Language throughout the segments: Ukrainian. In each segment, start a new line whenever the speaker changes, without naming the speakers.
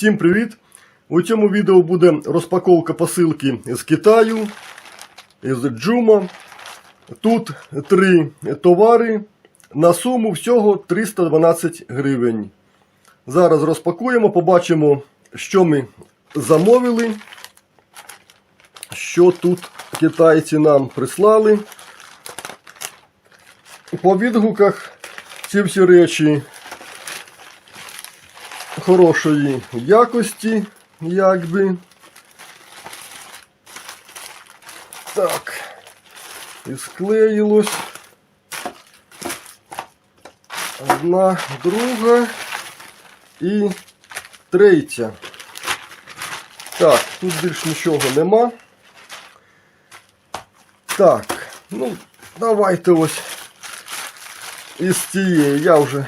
Всім привіт! У цьому відео буде розпаковка посилки з Китаю, з Джума. Тут три товари на суму всього 312 гривень. Зараз розпакуємо, побачимо, що ми замовили, що тут китайці нам прислали. По відгуках ці всі речі хорошої якості, якби. Так. І склеїлось. Одна, друга і третя. Так, тут більш нічого нема. Так, ну, давайте ось із цієї я вже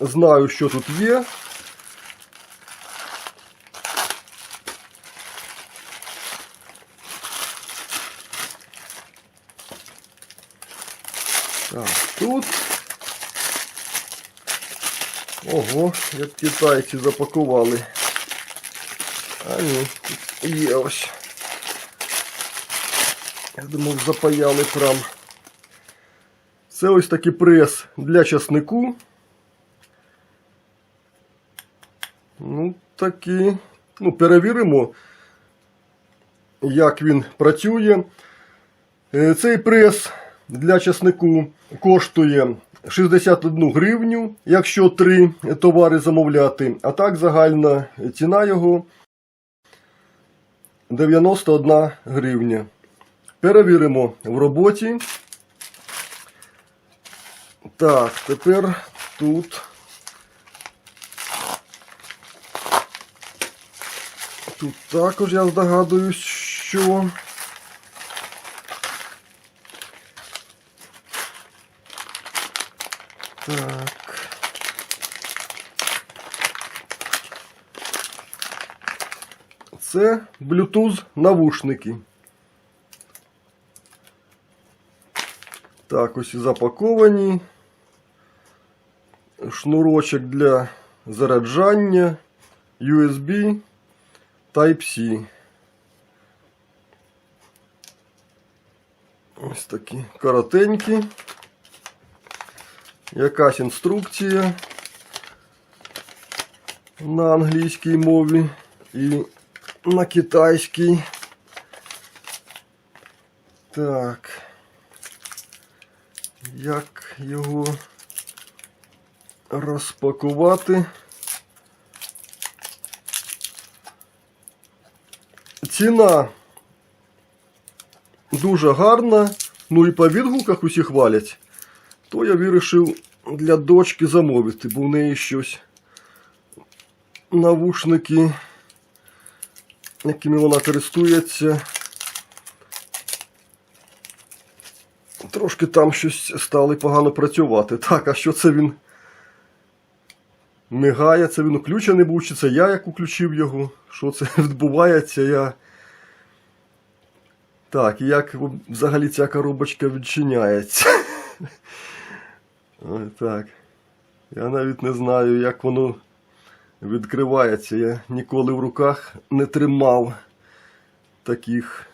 знаю, що тут є. Так, тут. Ого, як китайці запакували. А ні, є ось. Я думав, запаяли прям. Це ось такий прес для часнику. Такі. Ну, перевіримо, як він працює. Е, Цей прес для часнику коштує 61 гривню, якщо три товари замовляти. А так загальна ціна його 91 гривня. Перевіримо в роботі. Так, тепер тут. Тут також я здогадуюсь, що. Так. Це Bluetooth навушники. Так, ось і запаковані. Шнурочок для заряджання, USB, Type-C. Ось такі коротенькі. Якась інструкція на англійській мові і на китайській. Так. Як його розпакувати? Ціна дуже гарна, ну і по відгуках усі хвалять. То я вирішив для дочки замовити, бо в неї щось навушники, якими вона користується. Трошки там щось стали погано працювати. Так, а що це він мигає? Це він включений був, чи це я як включив його? Що це відбувається? Я. Так, як взагалі ця коробочка відчиняється? Ой, так. Я навіть не знаю, як воно відкривається. Я ніколи в руках не тримав таких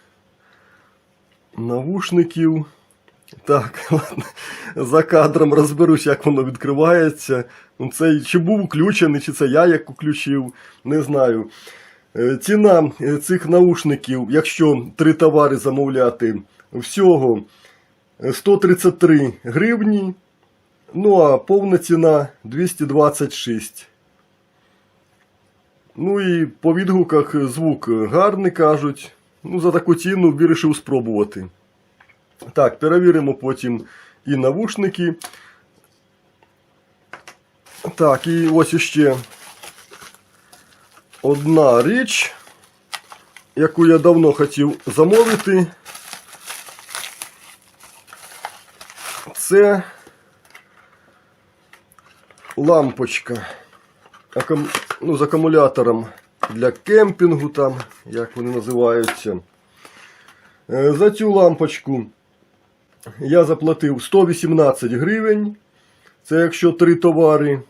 навушників. Так, ладно. За кадром розберусь, як воно відкривається. Ну, Це чи був включений, чи це я як включив, не знаю. Е, Ціна е, цих наушників, якщо три товари замовляти, всього е, 133 гривні. Ну, а повна ціна 226. Ну і по відгуках звук гарний кажуть. Ну, за таку ціну вирішив спробувати. Так, перевіримо потім і навушники. Так, і ось іще одна річ, яку я давно хотів замовити. Це лампочка ну, з акумулятором для кемпінгу, там, як вони називаються. Е, За цю лампочку я заплатив 118 гривень. Це якщо три товари,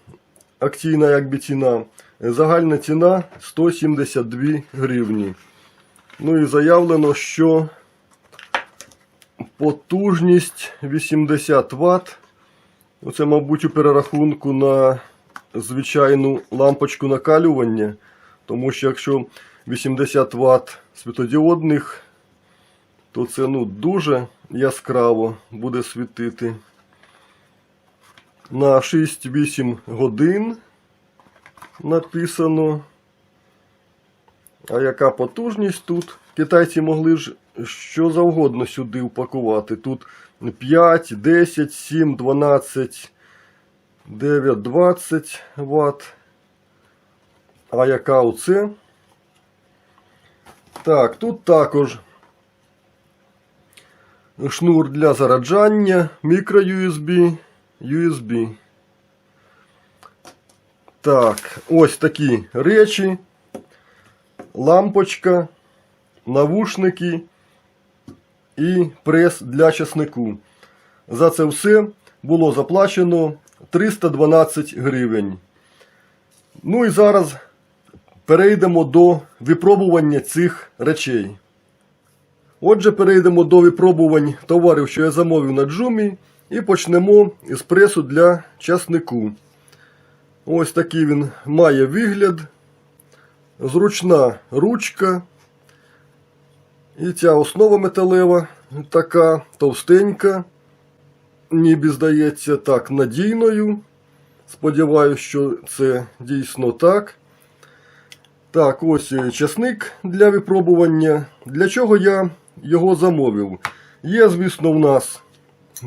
акційна якби ціна. Загальна ціна 172 гривні. Ну і заявлено, що потужність 80 Вт. Оце, мабуть, у перерахунку на звичайну лампочку накалювання. Тому що якщо 80 Вт світодіодних, то це ну, дуже яскраво буде світити. На 6-8 годин написано. А яка потужність тут? Китайці могли ж що завгодно сюди упакувати. Тут 5, 10, 7, 12, 9, 20 Вт. А яка оце? Так, тут також шнур для зараджання, мікро-USB, USB. Так, ось такі речі. Лампочка, навушники і прес для часнику. За це все було заплачено 312 гривень. Ну і зараз перейдемо до випробування цих речей. Отже, перейдемо до випробувань товарів, що я замовив на джумі, і почнемо з пресу для часнику. Ось такий він має вигляд. Зручна ручка. І ця основа металева така товстенька. Ніби здається так надійною. Сподіваюсь, що це дійсно так. Так, ось е, часник для випробування. Для чого я його замовив? Є, звісно, в нас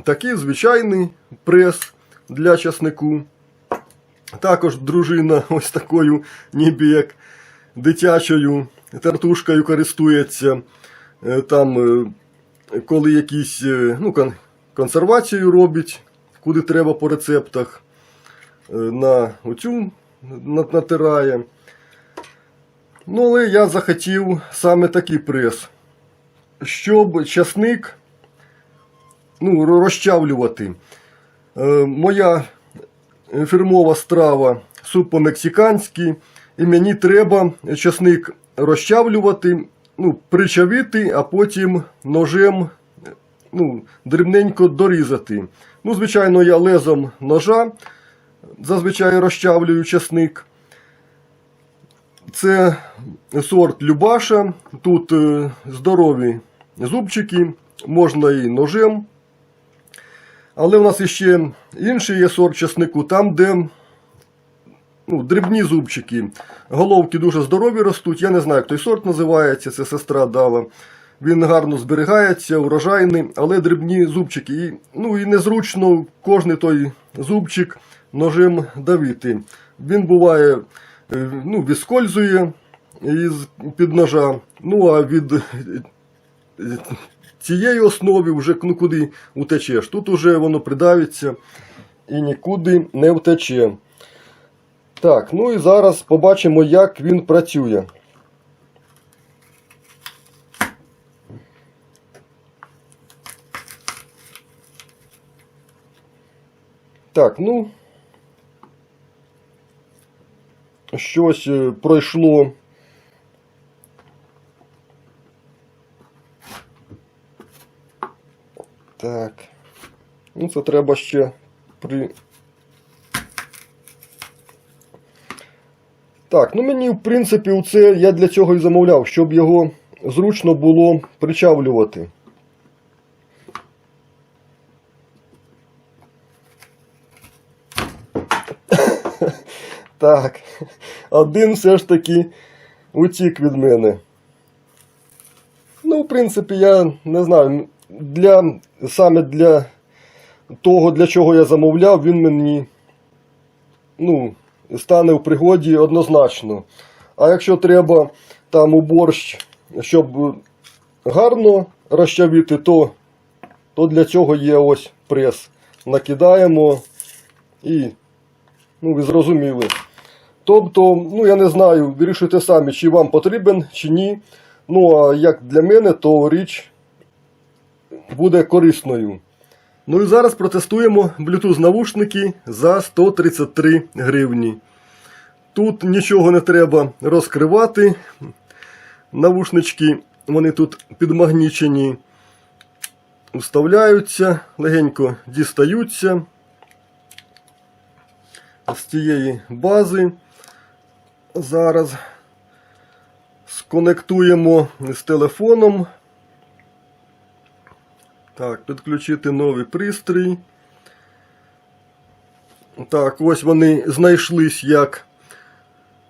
такий звичайний прес для часнику. Також дружина ось такою, ніби як дитячою тартушкою користується. Е, Там, е, коли якісь е, ну, консервацію робить, куди треба по рецептах, на оцю натирає. Ну, але я захотів саме такий прес, щоб часник ну, розчавлювати. Моя фірмова страва суп по-мексиканськи, і мені треба часник розчавлювати, ну, причавити, а потім ножем ну, дрібненько дорізати. Ну, звичайно, я лезом ножа зазвичай розчавлюю часник. Це сорт Любаша. Тут е, здорові зубчики, можна і ножем. Але в нас іще інший є сорт часнику, там, де ну, дрібні зубчики. Головки дуже здорові ростуть. Я не знаю, як той сорт називається, це сестра дала. Він гарно зберігається, урожайний, але дрібні зубчики. І, ну, і незручно кожний той зубчик ножем давити. Він буває, е, ну, відскользує із під ножа. Ну а від е, цієї основи вже ну, куди утечеш. Тут уже воно придавиться і нікуди не втече. Так, ну і зараз побачимо, як він працює. Так, ну. Щось е, пройшло. Так. Ну, це треба ще при. Так, ну мені, в принципі, це я для цього і замовляв, щоб його зручно було причавлювати. Так, один все ж таки утік від мене. Ну, в принципі, я не знаю, для, саме для того, для чого я замовляв, він мені ну, стане в пригоді однозначно. А якщо треба там у борщ, щоб гарно розчавити, то, то для цього є ось прес. Накидаємо і, ну, ви зрозуміли. Тобто, ну я не знаю, вирішуйте самі, чи вам потрібен, чи ні. Ну, а як для мене, то річ буде корисною. Ну і зараз протестуємо Bluetooth навушники за 133 гривні. Тут нічого не треба розкривати. Навушнички, вони тут підмагнічені, вставляються, легенько дістаються з тієї бази. Зараз сконектуємо з телефоном. Так, підключити новий пристрій. Так, ось вони знайшлись як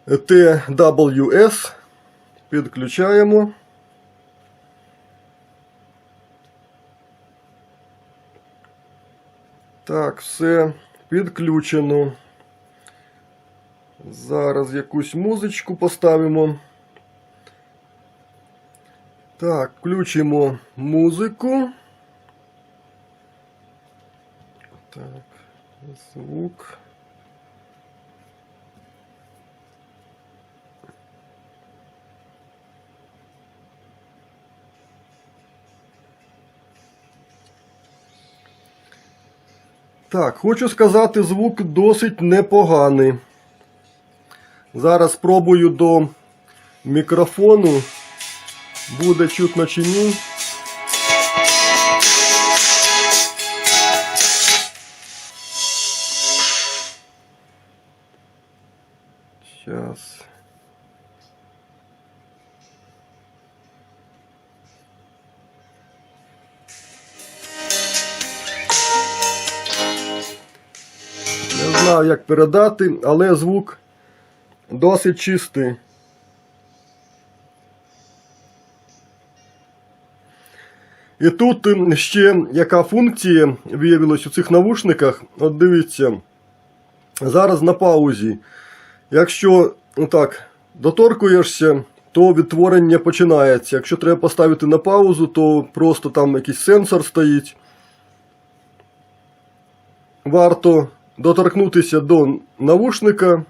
TWS. Підключаємо. Так, все підключено. Зараз якусь музичку поставимо. Так, включимо музику. Так, звук. Так, хочу сказати, звук досить непоганий. Зараз спробую до мікрофону. Буде чутно чи ні. Сейчас. Не знаю, як передати, але звук досить чистий. І тут ем, ще яка функція виявилась у цих навушниках. От дивіться, зараз на паузі. Якщо так, доторкуєшся, то відтворення починається. Якщо треба поставити на паузу, то просто там якийсь сенсор стоїть. Варто доторкнутися до навушника,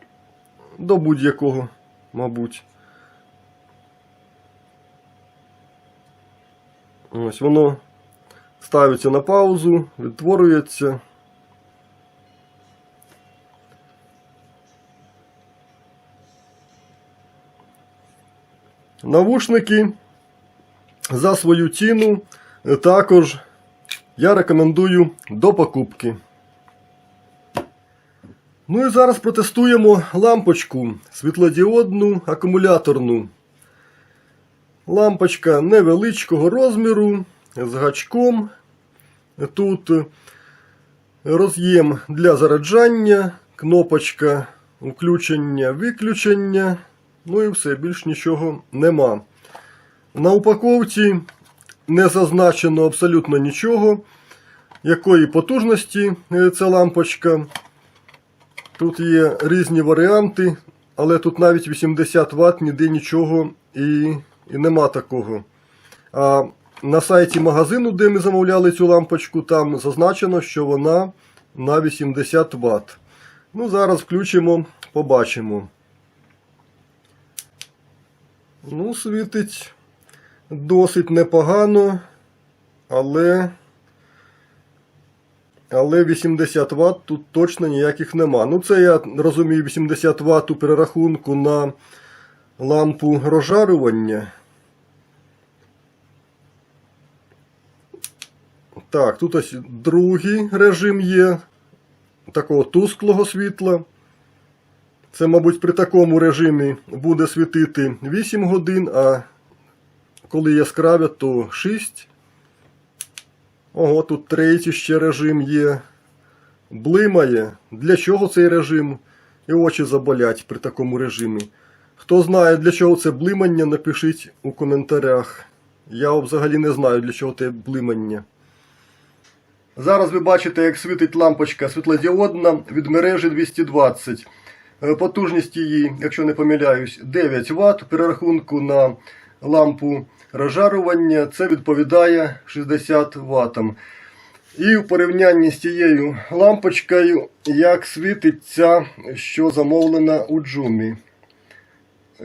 до будь-якого, мабуть. Ось воно ставиться на паузу, відтворюється. Навушники за свою ціну е, також я рекомендую до покупки. Ну і зараз протестуємо лампочку світлодіодну акумуляторну. Лампочка невеличкого розміру з гачком. Тут роз'єм для заряджання, кнопочка включення-виключення. Ну і все, більш нічого нема. На упаковці не зазначено абсолютно нічого, якої потужності е, ця лампочка. Тут є різні варіанти, але тут навіть 80 Вт ніде нічого і, і нема такого. А на сайті магазину, де ми замовляли цю лампочку, там зазначено, що вона на 80 Вт. Ну, зараз включимо, побачимо. Ну, світить досить непогано, але. Але 80 Вт тут точно ніяких нема. Ну, це я розумію 80 Вт у перерахунку на лампу розжарювання. Так, тут ось другий режим є. Такого тусклого світла. Це, мабуть, при такому режимі буде світити 8 годин, а коли яскраве, то 6. Ого, тут третій ще режим є. Блимає. Для чого цей режим? І очі заболять при такому режимі. Хто знає, для чого це блимання, напишіть у коментарях. Я взагалі не знаю, для чого це блимання. Зараз ви бачите, як світить лампочка світлодіодна від мережі 220. Е, Потужність її, якщо не помиляюсь, 9 Вт. Перерахунку на лампу розжарювання це відповідає 60 Вт. І в порівнянні з тією лампочкою, як світить ця, що замовлена у Джумі.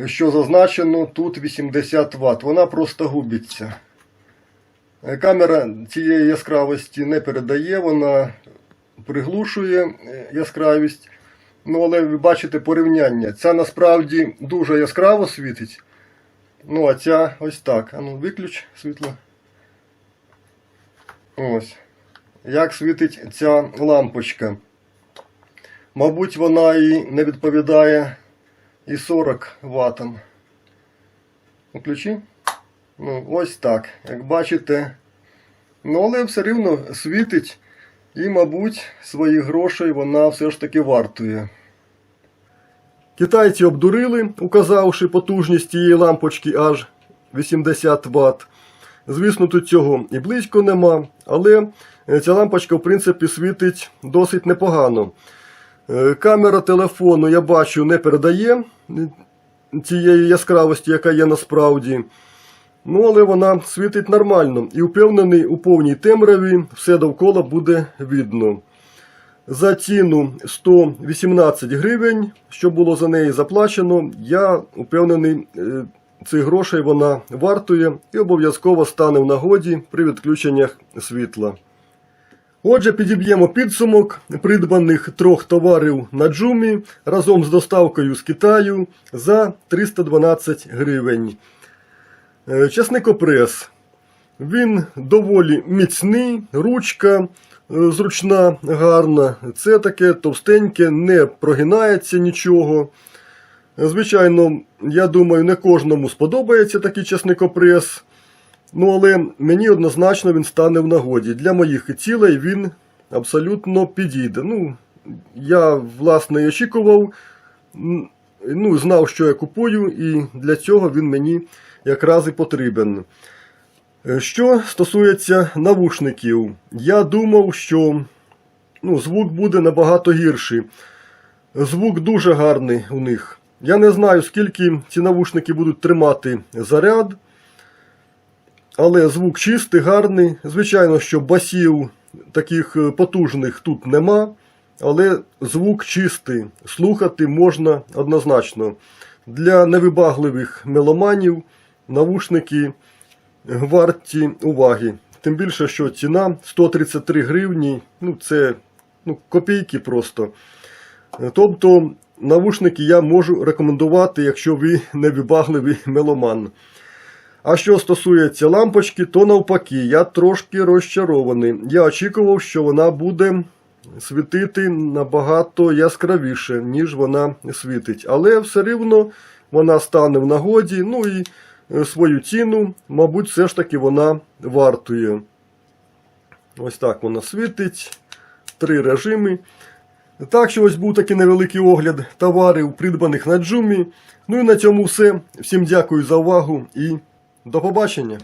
Що зазначено тут 80 Вт. Вона просто губиться. Е, Камера цієї яскравості не передає, вона приглушує е, яскравість. Ну, але ви бачите порівняння. Ця насправді дуже яскраво світить. Ну, а ця ось так. А ну, виключ світло. Ось. Як світить ця лампочка. Мабуть, вона і не відповідає і 40 ватам. Включи. Ну, ось так. Як бачите. Ну, але все рівно світить. І, мабуть, своїх грошей вона все ж таки вартує. Китайці обдурили, указавши потужність цієї лампочки аж 80 Вт. Звісно, тут цього і близько нема, але е, ця лампочка, в принципі, світить досить непогано. Е, Камера телефону, я бачу, не передає цієї яскравості, яка є насправді. Ну, але вона світить нормально і впевнений, у повній темряві все довкола буде видно. За ціну 118 гривень, що було за неї заплачено, я впевнений, е, цих грошей вона вартує і обов'язково стане в нагоді при відключеннях світла. Отже, підіб'ємо підсумок придбаних трьох товарів на джумі разом з доставкою з Китаю за 312 гривень. Е, Часникопрес. Він доволі міцний, ручка е, зручна, гарна. Це таке товстеньке, не прогинається нічого. Звичайно, я думаю, не кожному сподобається такий часникопрес. Ну, але мені однозначно він стане в нагоді. Для моїх цілей він абсолютно підійде. Ну, я, власне, і очікував, ну, знав, що я купую, і для цього він мені якраз і потрібен. Е, Що стосується навушників, я думав, що ну, звук буде набагато гірший. Звук дуже гарний у них. Я не знаю, скільки ці навушники будуть тримати заряд. Але звук чистий, гарний. Звичайно, що басів таких е, потужних тут нема. Але звук чистий. Слухати можна однозначно. Для невибагливих меломанів навушники варті уваги. Тим більше, що ціна 133 гривні, ну це ну, копійки просто. Тобто навушники я можу рекомендувати, якщо ви невибагливий меломан. А що стосується лампочки, то навпаки, я трошки розчарований. Я очікував, що вона буде світити набагато яскравіше, ніж вона світить. Але все рівно вона стане в нагоді. Ну і свою ціну, мабуть, все ж таки вона вартує. Ось так вона світить. Три режими. Так що ось був такий невеликий огляд товарів, придбаних на джумі. Ну і на цьому все. Всім дякую за увагу і до побачення.